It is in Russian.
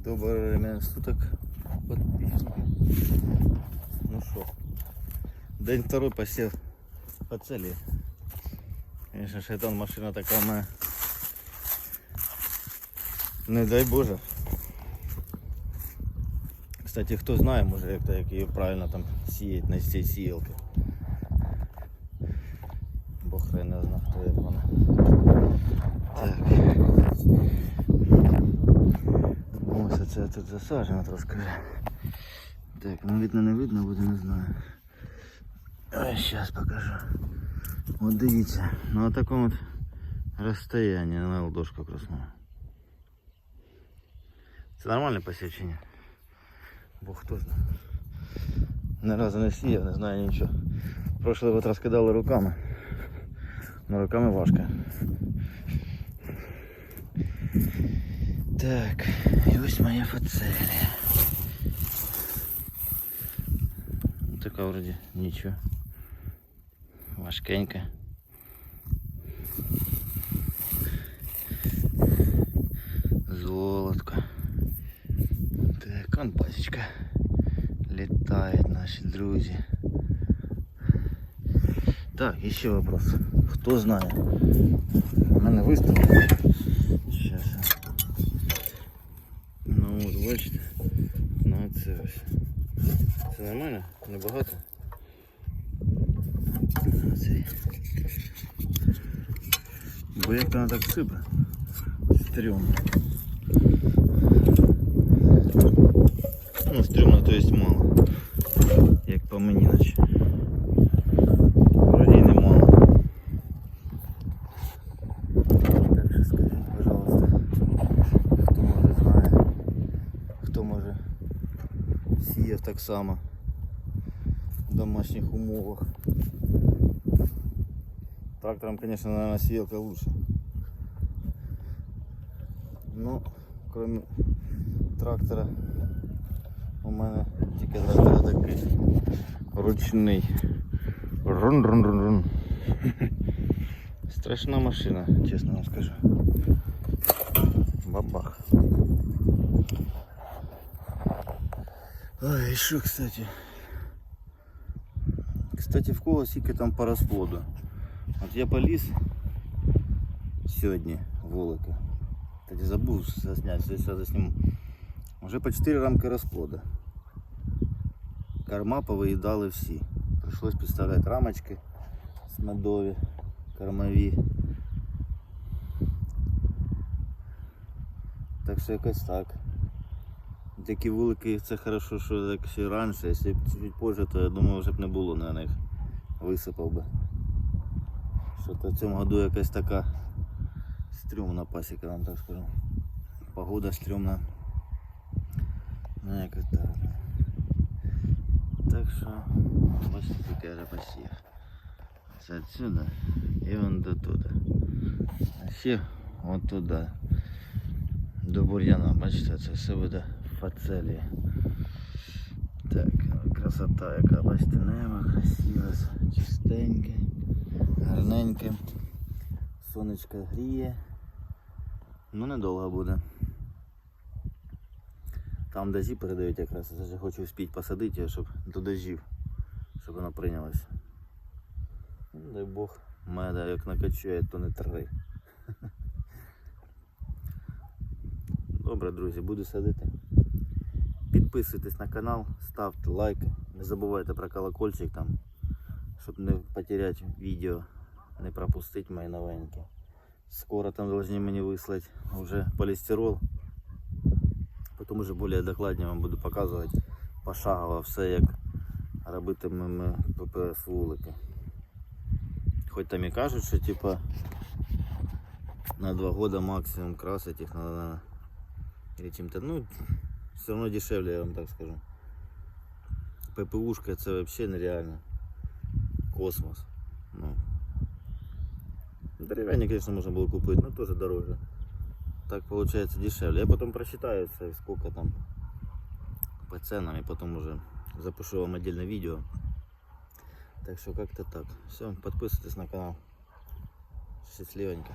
Доброе время суток, подписчики. Ну что, день второй посев по цели. Конечно, шайтан машина такая моя. Не дай Боже. Кстати, хто знає, може як, то, як її правильно там сіять на цій сіялки. Бо хрен не знає, хто як вона. Так. Ось оце тут засаджено трошки. Так, ну видно, не видно буде, не знаю. Ось зараз покажу. От дивіться, ну на такому от розстоянні на ладошку красну. Це нормальне посічення? Бо хто знає. Ні разу не сіяв, не знаю нічого. Прошлий год розкидали руками. Но руками важко. Так, і ось моя фацелія. Така вроді нічого. Важкенька. Золотко. Так, он пасічка. Літають наші друзі. Так, і ще вопрос. Хто знає? У мене виставка. Ось. Це нормально? Небагато? Бо як вона так сипе. Стрьомно. Ну, стрьомно, то есть мало. Як по мені наче. Вроде и немало. Так що скажіть, пожалуйста, хто може знає, хто може сіяв так само в домашніх умовах. Трактором, конечно, наверное, сіялка лучше. Ну, кроме трактора, у мене тільки трактор такий ручний. Рун-рун-рун-рун. Страшна машина, чесно вам скажу. Бабах. Ой, і що, кстати. Кстати, в кого скільки там по розплоду. От я поліз сьогодні волока. Кстати, забув засняти, все зараз засніму. Уже по 4 рамки розплода. Корма повиїдали всі. Пришлось підставляти рамочки з медові, кормові. Так що якось так. Такі вулики це хорошо, що так ще раніше, якщо б чуть позже, то я думаю вже б не було на них. Висипав би. Що то в цьому году якась така стрьомна пасіка, вам так скажу. Погода стрьомна. Ну якось так. Так що, бачите, таке вже посів. Це отсюда і вон до туди. А ще от туди. До бур'яна, бачите, це все буде фацелії. Так, красота яка, бачите, небо красиве, чистеньке, гарненьке. Сонечко гріє. Ну недовго буде. Там дожі передають якраз. Я хочу вспіть посадити, щоб до дождів, щоб воно прийнялося. Ну, дай Бог, меда як накачує, то не три. Добре, друзі, буду садити. Підписуйтесь на канал, ставте лайк, не забувайте про колокольчик там, щоб не потеряти відео, не пропустити мої новенькі. Скоро там должны мені вислати вже полістирол. Потім уже більш докладно вам буду показувати пошагово все, як робитимемо ППС вулики. Хоч там і кажуть, що типа на два года максимум красить їх надо или чим-то. Ну, все равно дешевле, я вам так скажу. ППУшка це вообще нереально. Космос. Ну. Деревянні, конечно, можно было купить, но тоже дороже. Так получается дешевле. Я потом просчитаю сколько там по ценам, и потом уже запишу вам отдельное видео. Так что как-то так. Все, подписывайтесь на канал. Счастливенько.